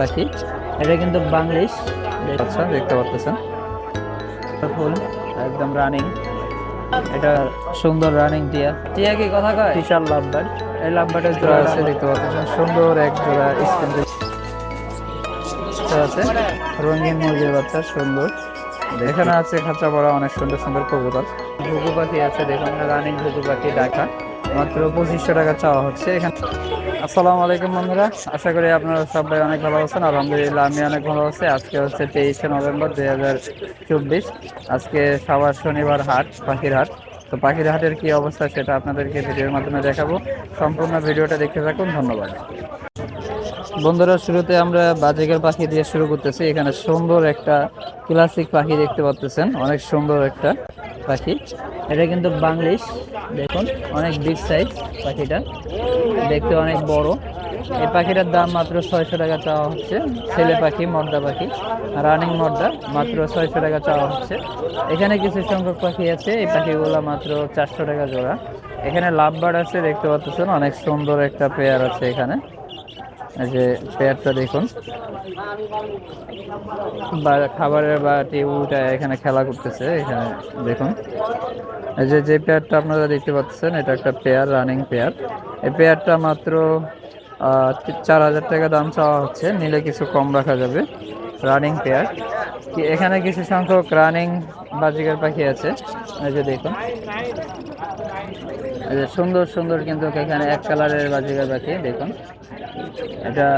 পাখি। এটা কিন্তু বাংলিশ। আচ্ছা দেখতে পাচ্ছেন। ফুল একদম রানিং এটা সুন্দর রানিং টিয়া। টিয়া কি কথা কয়? বিশাল লাভবার এই লাভবারের জোড়া আছে দেখতে পাচ্ছেন। সুন্দর এক জোড়া স্কিন আছে? রঙিন মুরগির বাচ্চা সুন্দর। এখানে আছে খাঁচা পড়া অনেক সুন্দর সুন্দর কবুতর। ঘুঘু পাখি আছে দেখুন রানিং ঘুঘু পাখি ঢাকা মাত্র পঁচিশশো টাকা চাওয়া হচ্ছে। এখানে আসসালামু আলাইকুম বন্ধুরা, আশা করি আপনারা সবাই অনেক ভালো আছেন। আলহামদুলিল্লাহ আমি অনেক ভালো আছি। আজকে হচ্ছে তেইশে নভেম্বর দুই হাজার চব্বিশ। আজকে সবার শনিবার হাট, পাখির হাট। তো পাখির হাটের কি অবস্থা সেটা আপনাদেরকে ভিডিওর মাধ্যমে দেখাবো। সম্পূর্ণ ভিডিওটা দেখতে থাকুন, ধন্যবাদ। বন্ধুরা, শুরুতে আমরা বাজিকার পাখি দিয়ে শুরু করতেছি। এখানে সুন্দর একটা ক্লাসিক পাখি দেখতে পাচ্ছেন অনেক সুন্দর একটা পাখি। এটা কিন্তু বাংলিশ, দেখুন, অনেক বিগ সাইজ পাখিটা, দেখতে অনেক বড়। এই পাখিটার দাম মাত্র ছয়শো টাকা চাওয়া হচ্ছে, ছেলে পাখি, মর্দা পাখি রানিং মর্দা, মাত্র ছয়শো টাকা চাওয়া হচ্ছে। এখানে কিছু সংখ্যক পাখি আছে, এই পাখিগুলো মাত্র চারশো টাকা জোড়া। এখানে লাভবার্ড আছে, দেখতে পাচ্ছেন, অনেক সুন্দর একটা পেয়ার আছে এখানে। যে পেয়ারটা দেখুন। বা খাবারের বাটি উল্টা এখানে খেলা করতেছে, এখানে দেখুন। এই যে যে পেয়ারটা আপনারা দেখতে পাচ্ছেন, এটা একটা পেয়ার, রানিং পেয়ার। এই পেয়ারটা মাত্র চার হাজার টাকা দাম চাওয়া হচ্ছে, নিলে কিছু কম রাখা যাবে। Running pair. এখানে কিছু সংখ্যক রানিং বাজিকার পাখি আছে। এই যে দেখুন। এই যে সুন্দর সুন্দর কিন্তু এখানে এক কালারের বাজিকার পাখি, দেখুন। এটা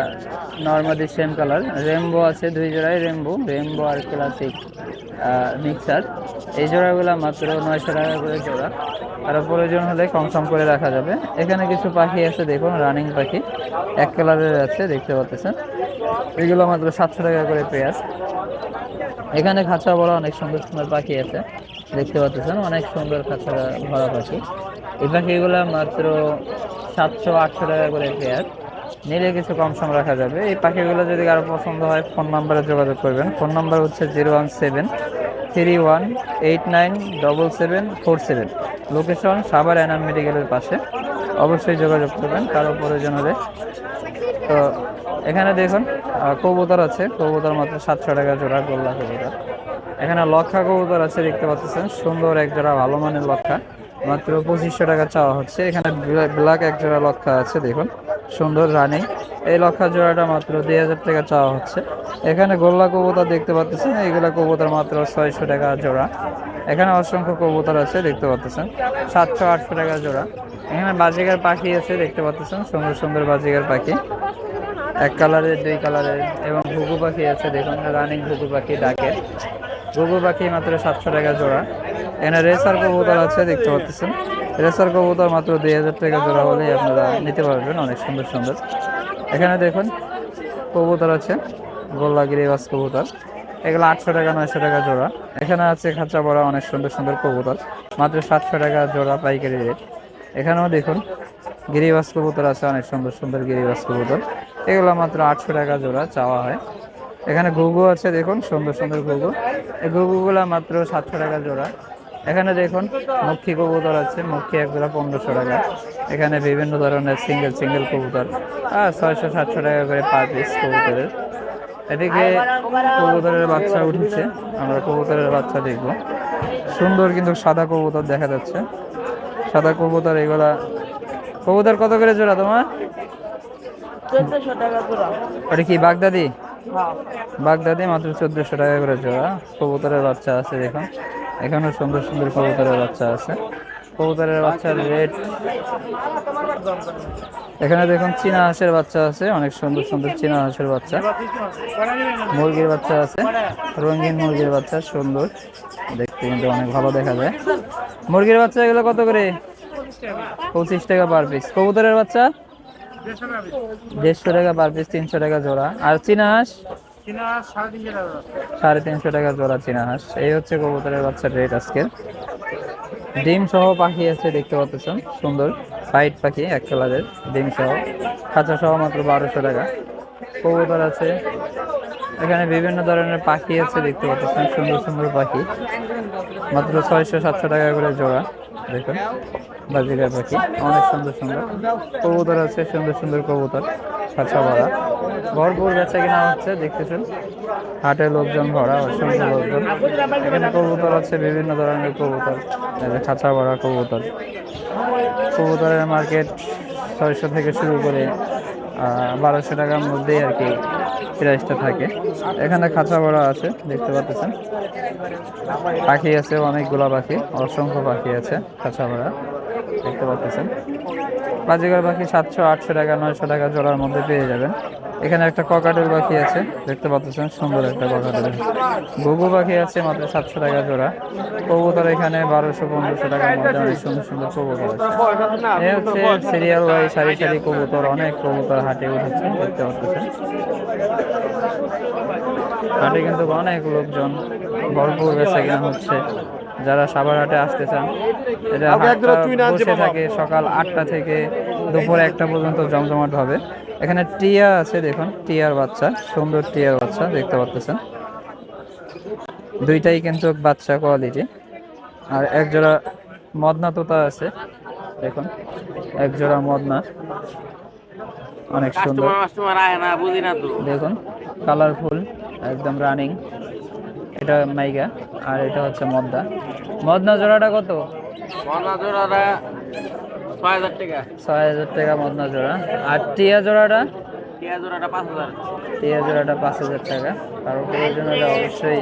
নর্মালি সেম কালার রেমবো আছে দুই জোড়ায় রেমবো রেমবো আর ক্লাসিক মিক্সার এই জোড়াগুলো মাত্র নয়শো টাকা করে জোড়া। আর প্রয়োজন হলে কম সম করে রাখা যাবে। এখানে কিছু পাখি আছে, দেখুন রানিং পাখি। এক কালারের আছে, দেখতে পাচ্ছেন। এগুলো মাত্র সাতশো টাকা করে পেয়ার এখানে খাঁচা বড় অনেক সুন্দর সুন্দর পাখি আছে, দেখতে পাচ্ছেন, অনেক সুন্দর খাঁচা ভরা পাখি। এই পাখিগুলো মাত্র সাতশো আটশো টাকা করে পেয়ার নিলে কিছু কম সম রাখা যাবে। এই পাখিগুলো যদি কারও পছন্দ হয়, ফোন নাম্বারে যোগাযোগ করবেন। ফোন নাম্বার হচ্ছে zero one seven, three one eight nine double seven four seven. Location Savar Enam মেডিকেলের পাশে। অবশ্যই যোগাযোগ করবেন, কারও প্রয়োজন হলে। তো এখানে দেখুন কবুতর আছে, কবুতর মাত্র সাতশো টাকা জোড়া, গোল্লা কবুতর। এখানে লক্ষা কবুতর আছে, দেখতে পাচ্ছেন, সুন্দর এক জোড়া, ভালো মানের লক্ষা। মাত্র পঁচিশশো টাকা চাওয়া হচ্ছে। এখানে ব্ল্যাক এক জোড়া লক্ষা আছে, দেখুন, সুন্দর রানিং। এই লক্ষা জোড়াটা মাত্র দুই হাজার টাকা চাওয়া হচ্ছে। এখানে গোল্লা কবুতর দেখতে পাচ্ছেন, এইগুলা কবুতর মাত্র ছয়শো টাকা জোড়া। এখানে অসংখ্য কবুতর আছে, দেখতে পাচ্ছেন, সাতশো আটশো টাকা জোড়া। এখানে বাজিকার পাখি আছে, দেখতে পাচ্ছেন, সুন্দর সুন্দর বাজিকার পাখি। এক কালারের, দুই কালারের এবং ঘুঘু পাখি আছে, দেখুন, রানিং ঘুঘু পাখি ডাকে। ঘুঘু পাখি মাত্র সাতশো টাকা জোড়া। এখানে রেসার কবুতর আছে, দেখতে পাচ্ছেন। রেসার কবুতর মাত্র দুই হাজার টাকা জোড়া হলেই আপনারা নিতে পারবেন, অনেক সুন্দর সুন্দর। এখানে দেখুন, কবুতর আছে, গোল্লা গিরিবাস কবুতর। এগুলো আটশো টাকা, নয়শো টাকা জোড়া। এখানে আছে খাঁচা বড়া অনেক সুন্দর সুন্দর কবুতর। মাত্র সাতশো টাকা জোড়া পাইকারি রেট। এখানেও দেখুন, গিরিবাস কবুতর আছে, অনেক সুন্দর সুন্দর গিরিবাস কবুতর। এগুলো মাত্র আটশো টাকা জোড়া চাওয়া হয়। এখানে ঘুঘু আছে, দেখুন, সুন্দর সুন্দর ঘুঘু। এই ঘুঘুগুলা মাত্র সাতশো টাকা জোড়া। এখানে দেখুন, মক্ষী কবুতর আছে, মক্ষী এক জোড়া পনেরোশো টাকা। এখানে বিভিন্ন ধরনের সিঙ্গেল সিঙ্গেল কবুতর। ছয়শো, সাতশো টাকা করে পার পিস কবুতরের। এদিকে কবুতরের বাচ্চা উঠেছে, আমরা কবুতরের বাচ্চা দেখব। সুন্দর কিন্তু সাদা কবুতর দেখা যাচ্ছে। সাদা কবুতর এগুলা কবুতর কত করে জোড়া তোমার? চোদ্দশো টাকা জোড়া ওটা কি বাগদাদি? হ্যাঁ। বাগদাদি মাত্র চোদ্দশো টাকা করে জোড়া। কবুতরের বাচ্চা আছে দেখুন। এখানেও সুন্দর সুন্দর কবুতরের বাচ্চা আছে। কবুতরের বাচ্চার রেট এখানে দেখুন চীনা হাঁসের বাচ্চা আছে। অনেক সুন্দর সুন্দর চীনা হাঁসের বাচ্চা। মুরগির বাচ্চা আছে। রঙিন মুরগির বাচ্চা সুন্দর। দেখতে কিন্তু অনেক ভালো দেখা যায়। মুরগির বাচ্চা এগুলো কত করে? পঁচিশ টাকা। পার পিস কবুতরের বাচ্চা? দেড়শো টাকা পার পিস তিনশো টাকা জোড়া। আর চীনা হাঁস? সাড়ে তিনশো টাকা জোড়া। চীনা হাঁস। এই হচ্ছে কবুতরের বাচ্চার রেট আজকের। ডিম সহ পাখি আছে দেখতে পাচ্ছেন সুন্দর। হাইট পাখি এক কালারের ডিম সহ। খাঁচা সহ মাত্র বারোশো টাকা। কবুতর আছে এখানে বিভিন্ন ধরনের পাখি আছে দেখতে পাচ্ছেন, সুন্দর সুন্দর পাখি। মাত্র ছয়শো সাতশো টাকা করে জোড়া, দেখুন বাজিকার পাখি, অনেক সুন্দর সুন্দর। কবুতর আছে, সুন্দর সুন্দর কবুতর খাঁচা ভরা। ভরপুর বেচা কিনা হচ্ছে, দেখতেছেন, হাটে লোকজন ভরা, অসংখ্য লোকজন। এখানে কবুতর আছে, বিভিন্ন ধরনের কবুতর খাঁচা ভরা কবুতর। কবুতরের মার্কেট ছয়শো থেকে শুরু করে বারোশো টাকার মধ্যেই আর কি প্রাইসটা থাকে। এখানে খাঁচা ভরা আছে, দেখতে পাচ্ছেন। পাখি আছে, অনেকগুলো পাখি, অসংখ্য পাখি আছে, খাঁচা ভরা, দেখতে পাচ্ছেন। বাজিগার পাখি সাতশো, আটশো টাকা, নয়শো টাকা জোড়ার মধ্যে পেয়ে যাবেন। এখানে একটা ককাটেল পাখি আছে, দেখতে পাচ্ছেন, সুন্দর একটা ককাটেল ঘুঘু পাখি আছে, মাত্র সাতশো টাকা জোড়া। কবুতর এখানে বারোশো, পনেরোশো টাকার মধ্যে অনেক সুন্দর সুন্দর কবুতর আছে। এই হচ্ছে সিরিয়াল ওয়াই সারি সারি কবুতর, অনেক কবুতর হাটে উঠেছে, দেখতে পাচ্ছেন। হাটে কিন্তু অনেক লোকজন ভরপুর বেচা কেনা হচ্ছে। যারা সাভার হাটে আসতে চান এটা বসে থাকে সকাল আটটা থেকে দুপুর একটা পর্যন্ত জমজমাট হবে। এখানে টিয়া আছে দেখুন টিয়ার বাচ্চা সুন্দর টিয়ার বাচ্চা দেখতে পাচ্ছেন। দুইটাই কিন্তু বাচ্চা কোয়ালিটি আর এক জোড়া মদনা তোতা আছে দেখুন এক জোড়া মদনা। অনেক সুন্দর। কাস্টমার আয় না বুঝি না তো। দেখুন কালারফুল একদম রানিং এটা মাইগা। আর এটা হচ্ছে মদ্দা মদনা জোড়াটা কত? মনা জোড়াটা ছয় হাজার টাকা। ছয় হাজার টাকা মদনা জোড়া। আর টিয়া জোড়াটা? টিয়া জোড়াটা পাঁচ হাজার। টিয়া জোড়াটা পাঁচ হাজার টাকা। কারও প্রয়োজন হলে অবশ্যই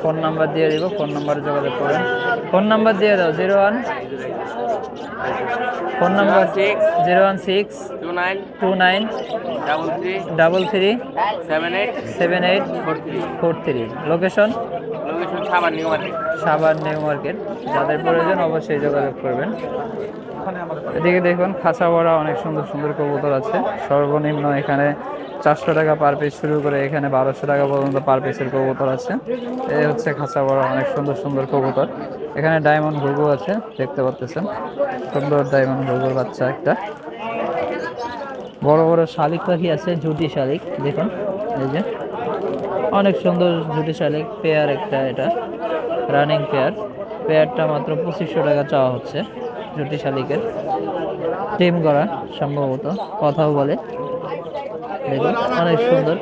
ফোন নাম্বার দিয়ে দিব ফোন নাম্বারে যোগাযোগ করবেন ফোন নাম্বার দিয়ে দাও zero one. Phone number six. Zero one six. Two nine. Two nine. Double three. Double three. Seven eight. Seven eight. Four three. Four three. Location? সাবান new market? Savar new market. যাদের প্রয়োজন অবশ্যই যোগাযোগ করবেন। এদিকে দেখুন খাঁচা ভরা অনেক সুন্দর সুন্দর কবুতর আছে। সর্বনিম্ন এখানে চারশো টাকা পার পিস শুরু করে এখানে বারোশো টাকা পর্যন্ত পার পিসের কবুতর আছে। এই হচ্ছে খাঁচা ভরা অনেক সুন্দর সুন্দর কবুতর। এখানে ডায়মন্ড ঘুঘু আছে, দেখতে পাচ্ছেন সুন্দর ডায়মন্ড ঘুঘুর বাচ্চা একটা। বড় বড় শালিক পাখি আছে জুটি শালিক, দেখুন। এই যে অনেক সুন্দর জুটি শালিক পেয়ার একটা এটা রানিং পেয়ার। পেয়ারটা মাত্র পঁচিশশো টাকা চাওয়া হচ্ছে জুটি শালিকের টিম করা সম্ভবত, কথাও বলে। দেখুন, অনেক সুন্দর।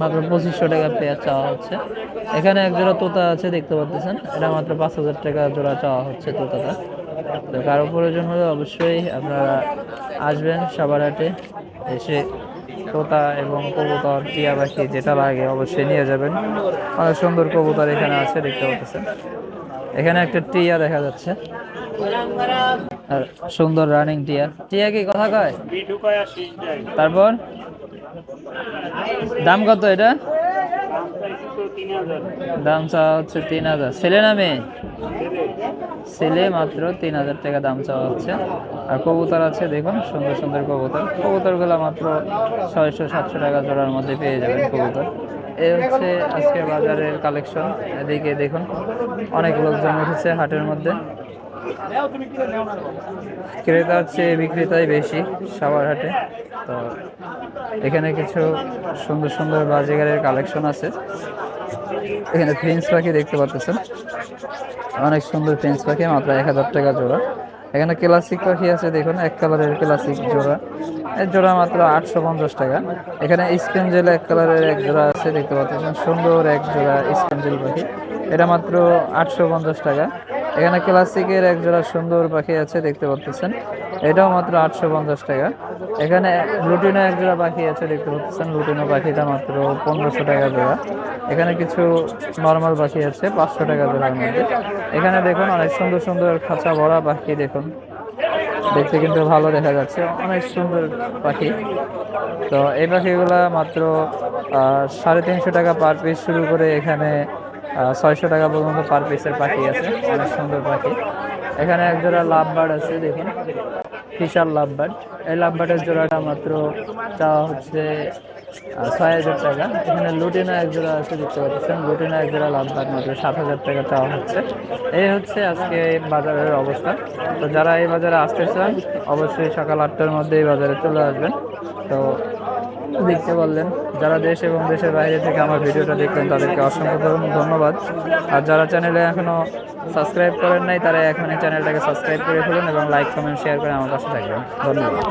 মাত্র পঁচিশশো টাকা পেয়ার চাওয়া হচ্ছে। এখানে এক জোড়া তোতা আছে, দেখতে পাচ্ছেন? এটা মাত্র পাঁচ হাজার টাকা জোড়া চাওয়া হচ্ছে তোতাটা। তো কারও প্রয়োজন হলে অবশ্যই আপনারা আসবেন সবার হাটে। এসে তোতা এবং কবুতর টিয়া পাখি যেটা লাগে অবশ্যই নিয়ে যাবেন। অনেক সুন্দর কবুতর এখানে আছে দেখতে পাচ্ছেন। এখানে একটা টিয়া দেখা যাচ্ছে। আর সুন্দর রানিং টিয়া। টিয়া কি কথা কয়? তারপর? দাম কত এটা? দাম চাওয়া হচ্ছে তিন হাজার। ছেলে না মেয়ে? ছেলে মাত্র তিন হাজার টাকা দাম চাওয়া হচ্ছে। আর কবুতর আছে, দেখুন, সুন্দর সুন্দর কবুতর। কবুতরগুলো মাত্র ছয়শো, সাতশো টাকা জোড়ার মধ্যে পেয়ে যাবেন কবুতর। এ হচ্ছে আজকের বাজারের কালেকশন এদিকে দেখুন, অনেক লোকজন উঠেছে হাটের মধ্যে। ক্রেতার চেয়ে বিক্রেতাই বেশি সাবার হাটে। তো এখানে কিছু সুন্দর সুন্দর বাজিগারের কালেকশন আছে। এখানে প্রিন্স পাখি দেখতে পাচ্ছেন অনেক সুন্দর প্রিন্স পাখি, মাত্র এক হাজার টাকা জোড়া। এখানে ক্লাসিক পাখি আছে, দেখুন, এক কালারের ক্লাসিক জোড়া। এর জোড়া মাত্র আটশো পঞ্চাশ টাকা। এখানে স্পেঞ্জেল এক কালারের এক জোড়া আছে, দেখতে পাচ্ছেন। সুন্দর এক জোড়া স্পেঞ্জেল পাখি। এটা মাত্র আটশো পঞ্চাশ টাকা। এখানে ক্লাসিকের এক জোড়া সুন্দর পাখি আছে, দেখতে পাচ্ছেন। এটাও মাত্র আটশো পঞ্চাশ টাকা। এখানে লুটিনো এক জোড়া পাখি আছে, দেখতে পাচ্ছেন। লুটিনো পাখিটা মাত্র পনেরোশো টাকা জোড়া। এখানে কিছু নর্মাল পাখি আছে, পাঁচশো টাকা জোড়ার মধ্যে। এখানে দেখুন, অনেক সুন্দর সুন্দর খাঁচা ভরা পাখি দেখুন। দেখতে কিন্তু ভালো দেখা যাচ্ছে, অনেক সুন্দর পাখি। তো এই পাখিগুলা মাত্র সাড়ে তিনশো টাকা পার পিস শুরু করে এখানে ছয়শো টাকা পর্যন্ত পার পিসের পাখি আছে। অনেক সুন্দর পাখি। এখানে এক জোড়া লাভ বার্ড আছে, দেখুন। বিশাল লাভ বার্ড এই লাভ বার্ডের জোড়াটা মাত্র চাওয়া হচ্ছে ছয় হাজার টাকা। এখানে লুটিনা এক জোড়া আছে, দেখতে পাচ্ছেন। লুটিনা এক জোড়া লাভ বার্ড মাত্র সাত হাজার টাকা চাওয়া হচ্ছে। এই হচ্ছে আজকে বাজারের অবস্থা। তো যারা এই বাজারে আসতে চান, অবশ্যই সকাল আটটার মধ্যে এই বাজারে চলে আসবেন। তো দেখতে পারলেন যারা দেশ এবং দেশের বাইরে থেকে আমার ভিডিওটা দেখলেন, তাদেরকে অসংখ্য ধন্যবাদ। আর যারা চ্যানেলে এখনও সাবস্ক্রাইব করেন নাই, তারা এখন এই চ্যানেলটাকে সাবস্ক্রাইব করে ফেলুন এবং লাইক, কমেন্ট, শেয়ার করে আমার কাছে থাকবেন। ধন্যবাদ।